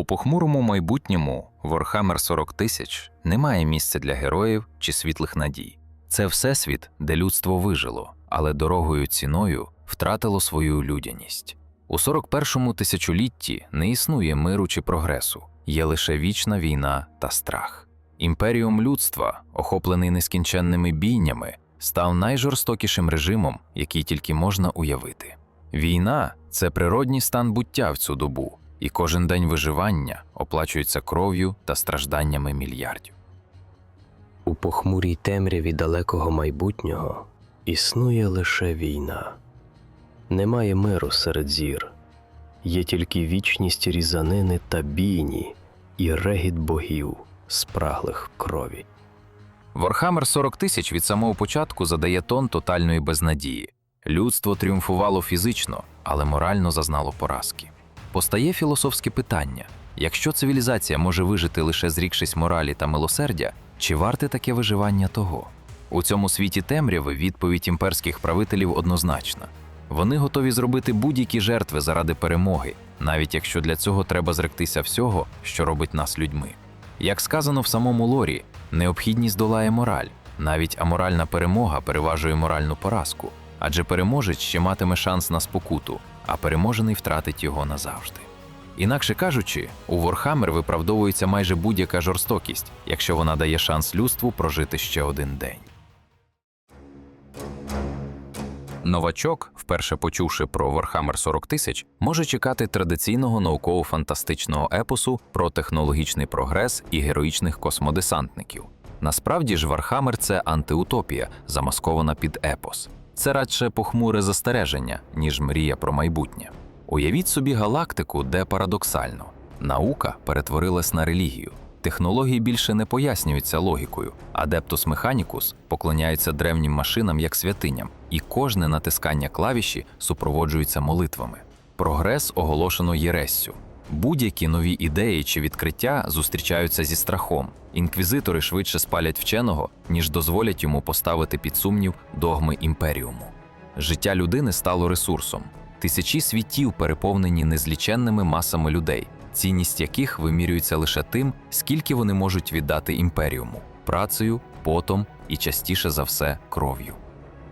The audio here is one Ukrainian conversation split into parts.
У похмурому майбутньому Warhammer 40 тисяч немає місця для героїв чи світлих надій. Це всесвіт, де людство вижило, але дорогою ціною втратило свою людяність. У 41-му тисячолітті не існує миру чи прогресу, є лише вічна війна та страх. Імперіум людства, охоплений нескінченними бійнями, став найжорстокішим режимом, який тільки можна уявити. Війна це природній стан буття в цю добу, і кожен день виживання оплачується кров'ю та стражданнями мільярдів. У похмурій темряві далекого майбутнього існує лише війна. Немає миру серед зір, є тільки вічність різанини та бійні і регіт богів, спраглих крові. Warhammer 40 тисяч від самого початку задає тон тотальної безнадії. Людство тріумфувало фізично, але морально зазнало поразки. Постає філософське питання: якщо цивілізація може вижити лише зрікшись моралі та милосердя, чи варте таке виживання того? У цьому світі темряви відповідь імперських правителів однозначна. Вони готові зробити будь-які жертви заради перемоги, навіть якщо для цього треба зректися всього, що робить нас людьми. Як сказано в самому лорі, необхідність долає мораль, навіть аморальна перемога переважує моральну поразку, адже переможець ще матиме шанс на спокуту, а переможений втратить його назавжди. Інакше кажучи, у Warhammer виправдовується майже будь-яка жорстокість, якщо вона дає шанс людству прожити ще один день. Новачок, вперше почувши про Warhammer 40 тисяч, може чекати традиційного науково-фантастичного епосу про технологічний прогрес і героїчних космодесантників. Насправді ж Warhammer – це антиутопія, замаскована під епос. Це радше похмуре застереження, ніж мрія про майбутнє. Уявіть собі галактику, де парадоксально наука перетворилась на релігію. Технології більше не пояснюються логікою. Адептус Механікус поклоняється древнім машинам як святиням, і кожне натискання клавіші супроводжується молитвами. Прогрес оголошено єрессю. Будь-які нові ідеї чи відкриття зустрічаються зі страхом. Інквізитори швидше спалять вченого, ніж дозволять йому поставити під сумнів догми імперіуму. Життя людини стало ресурсом. Тисячі світів переповнені незліченними масами людей, цінність яких вимірюється лише тим, скільки вони можуть віддати імперіуму працею, потом і частіше за все кров'ю.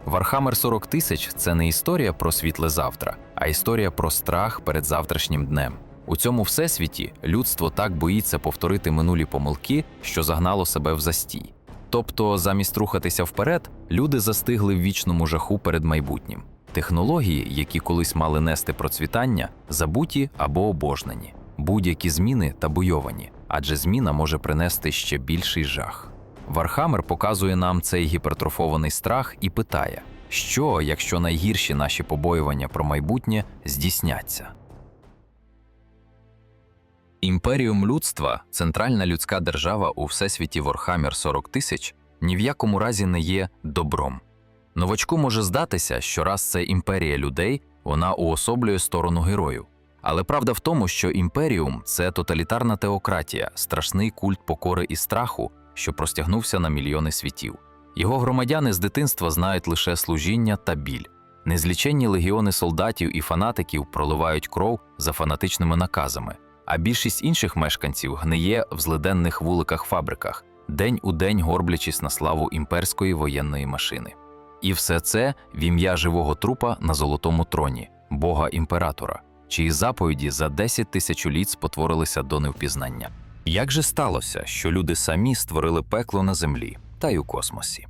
Вархаммер 40 тисяч це не історія про світле завтра, а історія про страх перед завтрашнім днем. У цьому всесвіті людство так боїться повторити минулі помилки, що загнало себе в застій. Тобто, замість рухатися вперед, люди застигли в вічному жаху перед майбутнім. Технології, які колись мали нести процвітання, забуті або обожнені, будь-які зміни табуйовані, адже зміна може принести ще більший жах. Вархаммер показує нам цей гіпертрофований страх і питає, що, якщо найгірші наші побоювання про майбутнє здійсняться. Імперіум людства, центральна людська держава у всесвіті Warhammer 40 тисяч, ні в якому разі не є добром. Новачку може здатися, що раз це імперія людей, вона уособлює сторону герою. Але правда в тому, що імперіум це тоталітарна теократія, страшний культ покори і страху, що простягнувся на мільйони світів. Його громадяни з дитинства знають лише служіння та біль. Незліченні легіони солдатів і фанатиків проливають кров за фанатичними наказами, а більшість інших мешканців гниє в злиденних вуликах фабриках, день у день горблячись на славу імперської воєнної машини. І все це в ім'я живого трупа на золотому троні, бога імператора, чиї заповіді за 10 тисячоліть спотворилися до невпізнання. Як же сталося, що люди самі створили пекло на землі та й у космосі?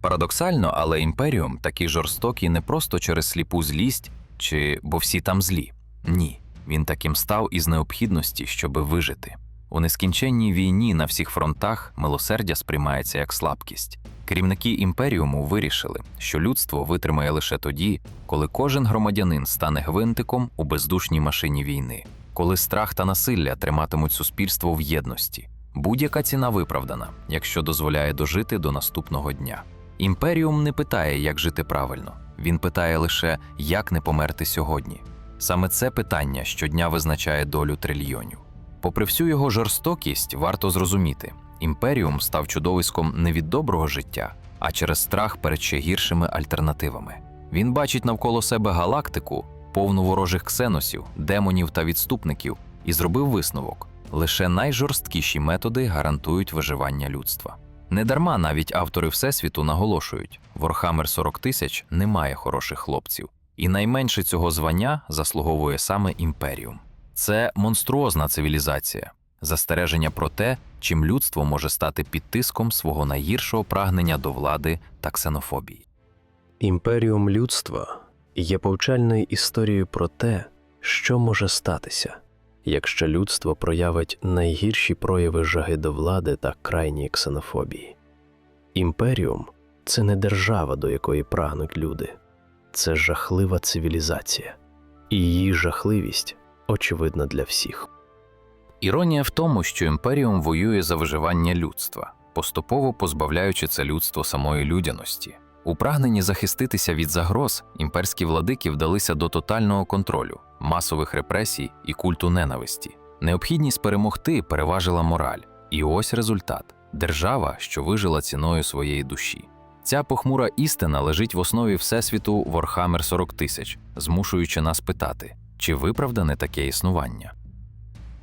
Парадоксально, але імперіум такий жорстокий не просто через сліпу злість чи бо всі там злі. Ні, він таким став із необхідності, щоби вижити. У нескінченній війні на всіх фронтах милосердя сприймається як слабкість. Керівники імперіуму вирішили, що людство витримає лише тоді, коли кожен громадянин стане гвинтиком у бездушній машині війни, коли страх та насилля триматимуть суспільство в єдності. Будь-яка ціна виправдана, якщо дозволяє дожити до наступного дня. Імперіум не питає, як жити правильно, він питає лише, як не померти сьогодні. Саме це питання щодня визначає долю трильйонів. Попри всю його жорстокість, варто зрозуміти, імперіум став чудовиськом не від доброго життя, а через страх перед ще гіршими альтернативами. Він бачить навколо себе галактику, повну ворожих ксеносів, демонів та відступників, і зробив висновок: лише найжорсткіші методи гарантують виживання людства. Недарма навіть автори Всесвіту наголошують: Warhammer 40 тисяч не має хороших хлопців, і найменше цього звання заслуговує саме імперіум. Це монструозна цивілізація, застереження про те, чим людство може стати під тиском свого найгіршого прагнення до влади та ксенофобії. Імперіум людства є повчальною історією про те, що може статися, якщо людство проявить найгірші прояви жаги до влади та крайньої ксенофобії. Імперіум це не держава, до якої прагнуть люди, це жахлива цивілізація, і її жахливість очевидна для всіх. Іронія в тому, що імперіум воює за виживання людства, поступово позбавляючи це людство самої людяності. У прагненні захиститися від загроз імперські владики вдалися до тотального контролю, масових репресій і культу ненависті. Необхідність перемогти переважила мораль, і ось результат держава, що вижила ціною своєї душі. Ця похмура істина лежить в основі Всесвіту Warhammer 40 тисяч, змушуючи нас питати, чи виправдане таке існування.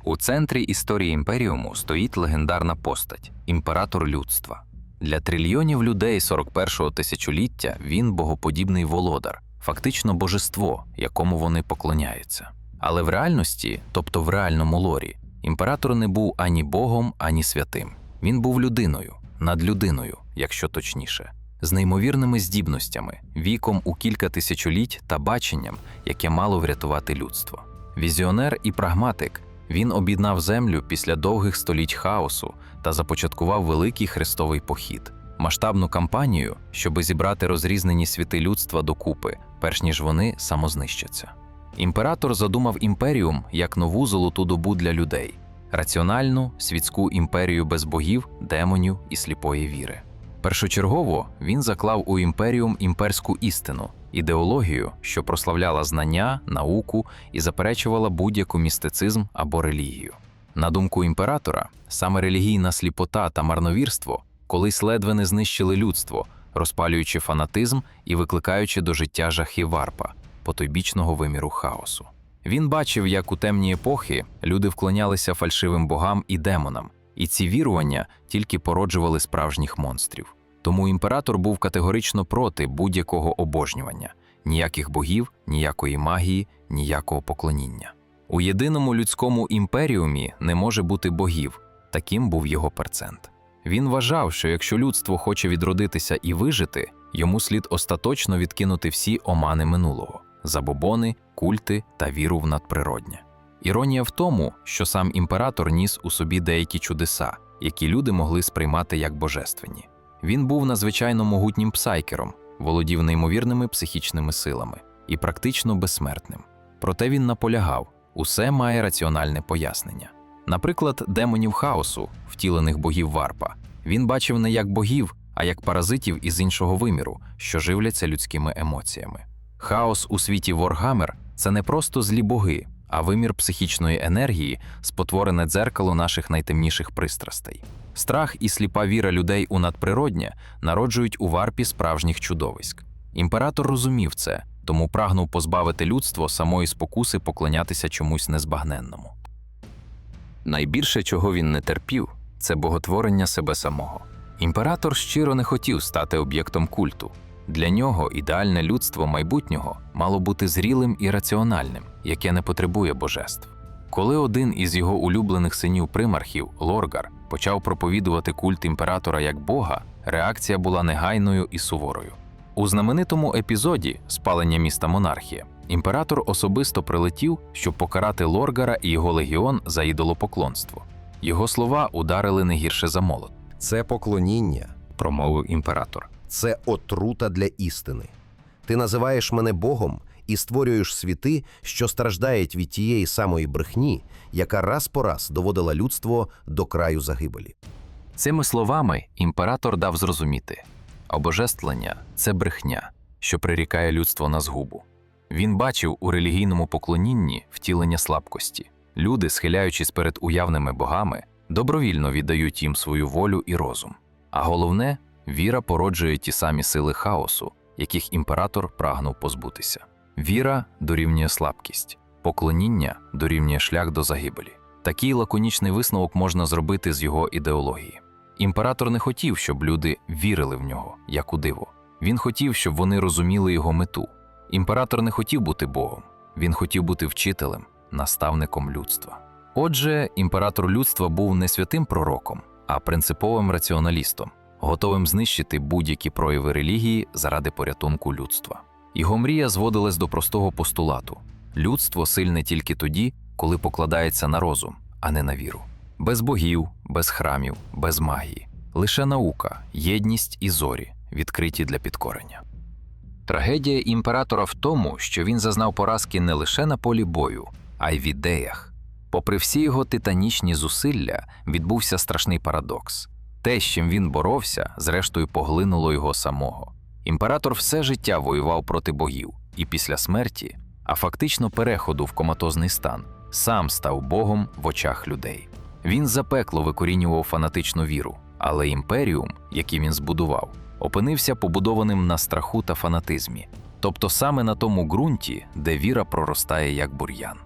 У центрі історії імперіуму стоїть легендарна постать імператор людства. Для трильйонів людей 41-го тисячоліття він богоподібний володар, фактично божество, якому вони поклоняються. Але в реальності, тобто в реальному лорі, імператор не був ані богом, ані святим. Він був людиною, надлюдиною, якщо точніше, з неймовірними здібностями, віком у кілька тисячоліть та баченням, яке мало врятувати людство. Візіонер і прагматик, він об'єднав землю після довгих століть хаосу та започаткував великий хрестовий похід, масштабну кампанію, щоби зібрати розрізнені світи людства докупи, перш ніж вони самознищаться. Імператор задумав імперіум як нову золоту добу для людей, раціональну світську імперію без богів, демонів і сліпої віри. Першочергово він заклав у імперіум імперську істину, ідеологію, що прославляла знання, науку і заперечувала будь-яку містицизм або релігію. На думку імператора, саме релігійна сліпота та марновірство колись ледве не знищили людство, розпалюючи фанатизм і викликаючи до життя жахи варпа, потойбічного виміру хаосу. Він бачив, як у темні епохи люди вклонялися фальшивим богам і демонам, і ці вірування тільки породжували справжніх монстрів. Тому імператор був категорично проти будь-якого обожнювання, ніяких богів, ніякої магії, ніякого поклоніння. У єдиному людському імперіумі не може бути богів, таким був його перцент. Він вважав, що якщо людство хоче відродитися і вижити, йому слід остаточно відкинути всі омани минулого забобони, культи та віру в надприроднє. Іронія в тому, що сам імператор ніс у собі деякі чудеса, які люди могли сприймати як божественні. Він був надзвичайно могутнім псайкером, володів неймовірними психічними силами і практично безсмертним. Проте він наполягав, усе має раціональне пояснення. Наприклад, демонів хаосу, втілених богів варпа, він бачив не як богів, а як паразитів із іншого виміру, що живляться людськими емоціями. Хаос у світі Воргамер це не просто злі боги, а вимір психічної енергії, спотворене дзеркало наших найтемніших пристрастей. Страх і сліпа віра людей у надприроднє народжують у варпі справжніх чудовиськ. Імператор розумів це, тому прагнув позбавити людство самої спокуси поклонятися чомусь незбагненному. Найбільше, чого він не терпів, це боготворення себе самого. Імператор щиро не хотів стати об'єктом культу. Для нього ідеальне людство майбутнього мало бути зрілим і раціональним, яке не потребує божеств. Коли один із його улюблених синів примархів, Лоргар, почав проповідувати культ імператора як бога, реакція була негайною і суворою. У знаменитому епізоді спалення міста Монархія імператор особисто прилетів, щоб покарати Лоргара і його легіон за ідолопоклонство. Його слова ударили не гірше за молот, Це поклоніння, промовив імператор. це отрута для істини. Ти називаєш мене Богом і створюєш світи, що страждають від тієї самої брехні, яка раз по раз доводила людство до краю загибелі. Цими словами імператор дав зрозуміти: обожествлення це брехня, що прирікає людство на згубу. Він бачив у релігійному поклонінні втілення слабкості. Люди, схиляючись перед уявними богами, добровільно віддають їм свою волю і розум. А головне, віра породжує ті самі сили хаосу, яких імператор прагнув позбутися. Віра дорівнює слабкість, поклоніння дорівнює шлях до загибелі. Такий лаконічний висновок можна зробити з його ідеології. Імператор не хотів, щоб люди вірили в нього, як у диво. Він хотів, щоб вони розуміли його мету. Імператор не хотів бути Богом, він хотів бути вчителем, наставником людства. Отже, імператор людства був не святим пророком, а принциповим раціоналістом, готовим знищити будь-які прояви релігії заради порятунку людства. Його мрія зводилась до простого постулату: людство сильне тільки тоді, коли покладається на розум, а не на віру. Без богів, без храмів, без магії, лише наука, єдність і зорі, відкриті для підкорення. Трагедія імператора в тому, що він зазнав поразки не лише на полі бою, а й в ідеях. Попри всі його титанічні зусилля, відбувся страшний парадокс. Те, з чим він боровся, зрештою поглинуло його самого. Імператор все життя воював проти богів, і після смерті, а фактично переходу в коматозний стан, сам став богом в очах людей. Він запекло викорінював фанатичну віру, але імперіум, який він збудував, опинився побудованим на страху та фанатизмі, тобто саме на тому ґрунті, де віра проростає як бур'ян.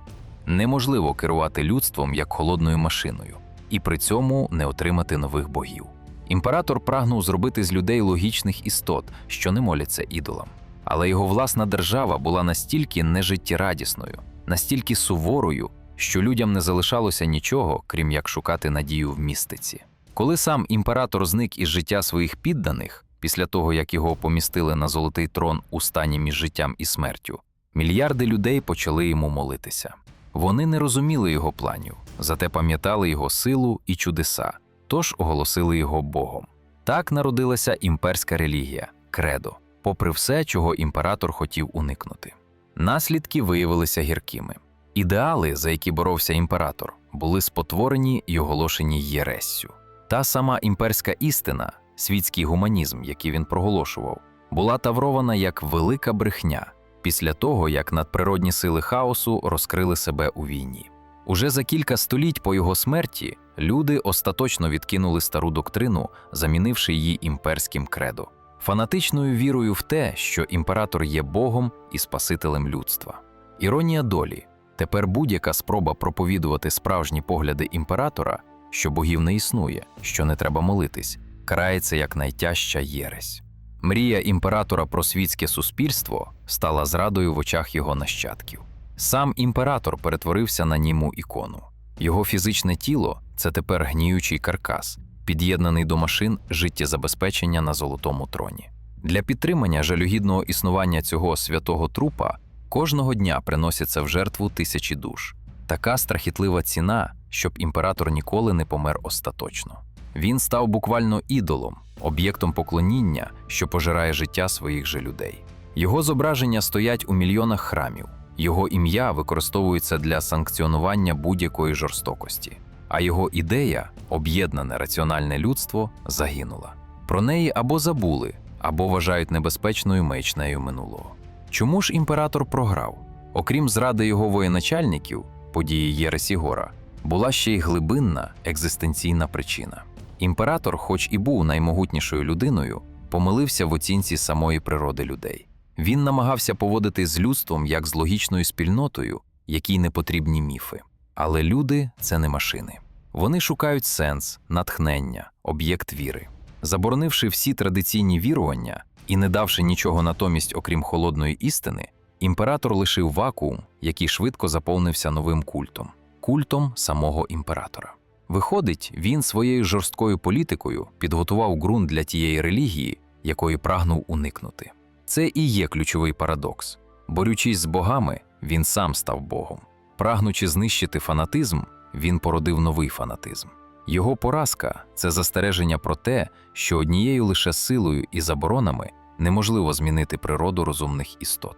Неможливо керувати людством як холодною машиною, і при цьому не отримати нових богів. Імператор прагнув зробити з людей логічних істот, що не моляться ідолам. Але його власна держава була настільки нежиттєрадісною, настільки суворою, що людям не залишалося нічого, крім як шукати надію в містиці. Коли сам імператор зник із життя своїх підданих, після того як його помістили на золотий трон у стані між життям і смертю, мільярди людей почали йому молитися. Вони не розуміли його планів, зате пам'ятали його силу і чудеса, тож оголосили його Богом. Так народилася імперська релігія кредо, попри все, чого імператор хотів уникнути. Наслідки виявилися гіркими. Ідеали, за які боровся імператор, були спотворені й оголошені єрессю. Та сама імперська істина, світський гуманізм, який він проголошував, була таврована як велика брехня після того, як надприродні сили хаосу розкрили себе у війні. Уже за кілька століть по його смерті люди остаточно відкинули стару доктрину, замінивши її імперським кредо, фанатичною вірою в те, що імператор є Богом і Спасителем людства. Іронія долі тепер будь-яка спроба проповідувати справжні погляди імператора, що богів не існує, що не треба молитись, карається як найтяжча єресь. Мрія імператора про світське суспільство стала зрадою в очах його нащадків. Сам імператор перетворився на німу ікону. Його фізичне тіло це тепер гніючий каркас, під'єднаний до машин життєзабезпечення на золотому троні. Для підтримання жалюгідного існування цього святого трупа кожного дня приносяться в жертву тисячі душ. Така страхітлива ціна, щоб імператор ніколи не помер остаточно. Він став буквально ідолом, об'єктом поклоніння, що пожирає життя своїх же людей. Його зображення стоять у мільйонах храмів, його ім'я використовується для санкціонування будь-якої жорстокості, а його ідея, об'єднане раціональне людство, загинула. Про неї або забули, або вважають небезпечною маячнею минулого. Чому ж імператор програв? Окрім зради його воєначальників, події Єресі Гора, була ще й глибинна екзистенційна причина. Імператор, хоч і був наймогутнішою людиною, помилився в оцінці самої природи людей. Він намагався поводити з людством як з логічною спільнотою, якій не потрібні міфи. Але люди це не машини. Вони шукають сенс, натхнення, об'єкт віри. Заборонивши всі традиційні вірування і не давши нічого натомість, окрім холодної істини, імператор лишив вакуум, який швидко заповнився новим культом культом самого імператора. Виходить, він своєю жорсткою політикою підготував ґрунт для тієї релігії, якої прагнув уникнути. Це і є ключовий парадокс. Борючись з богами, він сам став Богом. Прагнучи знищити фанатизм, він породив новий фанатизм. Його поразка це застереження про те, що однією лише силою і заборонами неможливо змінити природу розумних істот.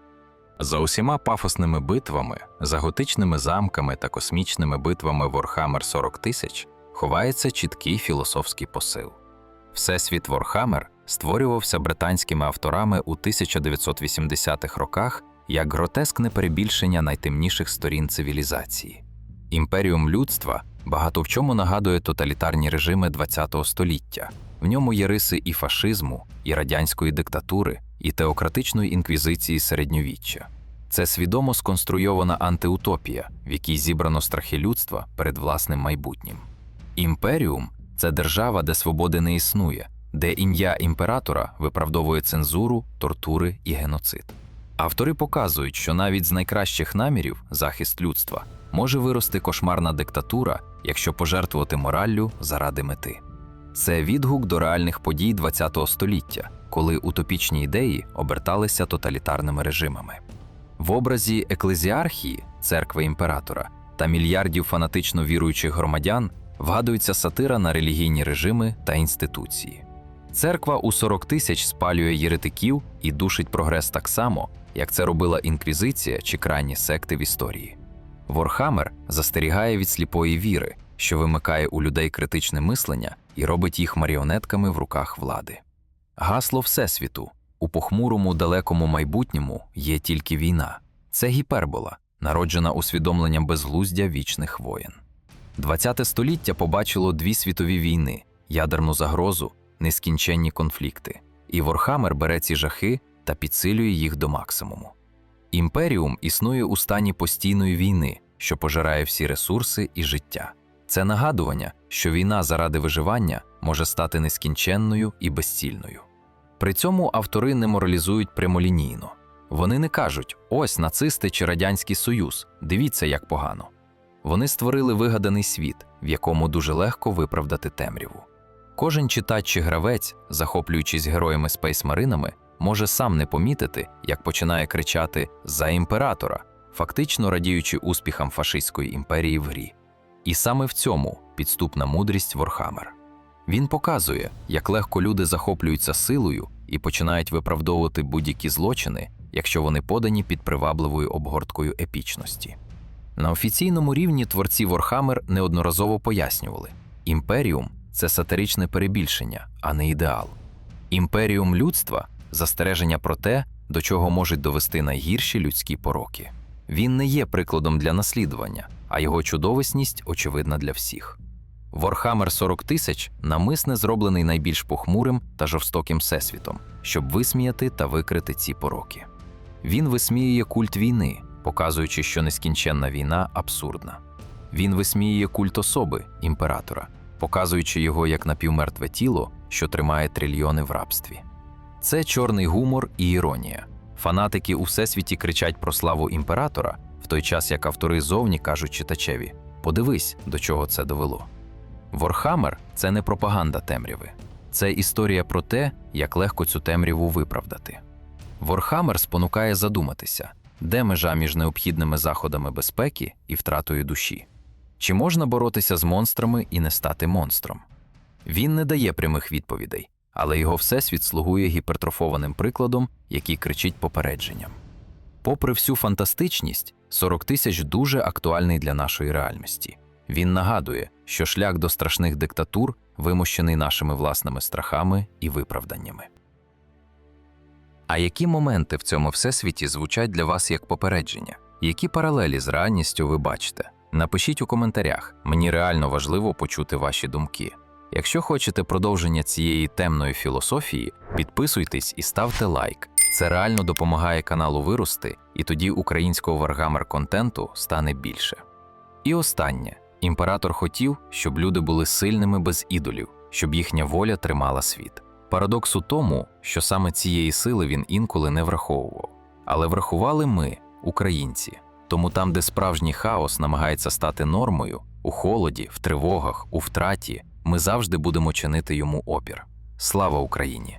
За усіма пафосними битвами, за готичними замками та космічними битвами Ворхаммер 40 тисяч ховається чіткий філософський посил. Всесвіт Ворхаммер створювався британськими авторами у 1980-х роках як гротескне перебільшення найтемніших сторін цивілізації. Імперіум людства багато в чому нагадує тоталітарні режими ХХ століття. В ньому є риси і фашизму, і радянської диктатури, і теократичної інквізиції середньовіччя. Це свідомо сконструйована антиутопія, в якій зібрано страхи людства перед власним майбутнім. Імперіум це держава, де свободи не існує, де ім'я імператора виправдовує цензуру, тортури і геноцид. Автори показують, що навіть з найкращих намірів захист людства може вирости кошмарна диктатура, якщо пожертвувати мораллю заради мети. Це відгук до реальних подій ХХ століття, коли утопічні ідеї оберталися тоталітарними режимами. В образі еклезіархії, церкви імператора та мільярдів фанатично віруючих громадян вгадується сатира на релігійні режими та інституції. Церква у 40 тисяч спалює єретиків і душить прогрес так само, як це робила інквізиція чи крайні секти в історії. Ворхамер застерігає від сліпої віри, що вимикає у людей критичне мислення і робить їх маріонетками в руках влади. Гасло Всесвіту у похмурому далекому майбутньому є тільки війна. Це гіпербола, народжена усвідомленням безглуздя вічних воєн. ХХ століття побачило дві світові війни, ядерну загрозу, нескінченні конфлікти, і Ворхамер бере ці жахи та підсилює їх до максимуму. Імперіум існує у стані постійної війни, що пожирає всі ресурси і життя. Це нагадування, що війна заради виживання може стати нескінченною і безцільною. При цьому автори не моралізують прямолінійно. Вони не кажуть: ось нацисти чи Радянський Союз, дивіться, як погано. Вони створили вигаданий світ, в якому дуже легко виправдати темряву. Кожен читач чи гравець, захоплюючись героями спейсмаринами, може сам не помітити, як починає кричати за імператора, фактично радіючи успіхам фашистської імперії в грі. І саме в цьому підступна мудрість Ворхамер. Він показує, як легко люди захоплюються силою і починають виправдовувати будь-які злочини, якщо вони подані під привабливою обгорткою епічності. На офіційному рівні творці Ворхамер неодноразово пояснювали: імперіум це сатиричне перебільшення, а не ідеал. Імперіум людства застереження про те, до чого можуть довести найгірші людські пороки. Він не є прикладом для наслідування, а його чудовисність очевидна для всіх. Ворхамер 40 тисяч намисне зроблений найбільш похмурим та жорстоким всесвітом, щоб висміяти та викрити ці пороки. Він висміює культ війни, показуючи, що нескінченна війна абсурдна. Він висміює культ особи імператора, показуючи його як напівмертве тіло, що тримає трильйони в рабстві. Це чорний гумор і іронія. Фанатики у всесвіті кричать про славу імператора, в той час як автори зовні кажуть читачеві: подивись, до чого це довело. Ворхамер це не пропаганда темряви, це історія про те, як легко цю темряву виправдати. Ворхамер спонукає задуматися, де межа між необхідними заходами безпеки і втратою душі. Чи можна боротися з монстрами і не стати монстром? Він не дає прямих відповідей, але його всесвіт слугує гіпертрофованим прикладом, який кричить попередженням. Попри всю фантастичність, 40 тисяч дуже актуальний для нашої реальності. Він нагадує, що шлях до страшних диктатур вимощений нашими власними страхами і виправданнями. А які моменти в цьому всесвіті звучать для вас як попередження? Які паралелі з реальністю ви бачите? Напишіть у коментарях, мені реально важливо почути ваші думки. Якщо хочете продовження цієї темної філософії, підписуйтесь і ставте лайк. Це реально допомагає каналу вирости, і тоді українського варгамер контенту стане більше. І останнє: імператор хотів, щоб люди були сильними без ідолів, щоб їхня воля тримала світ. Парадокс у тому, що саме цієї сили він інколи не враховував. Але врахували ми, українці. Тому там, де справжній хаос намагається стати нормою, у холоді, в тривогах, у втраті, ми завжди будемо чинити йому опір. Слава Україні!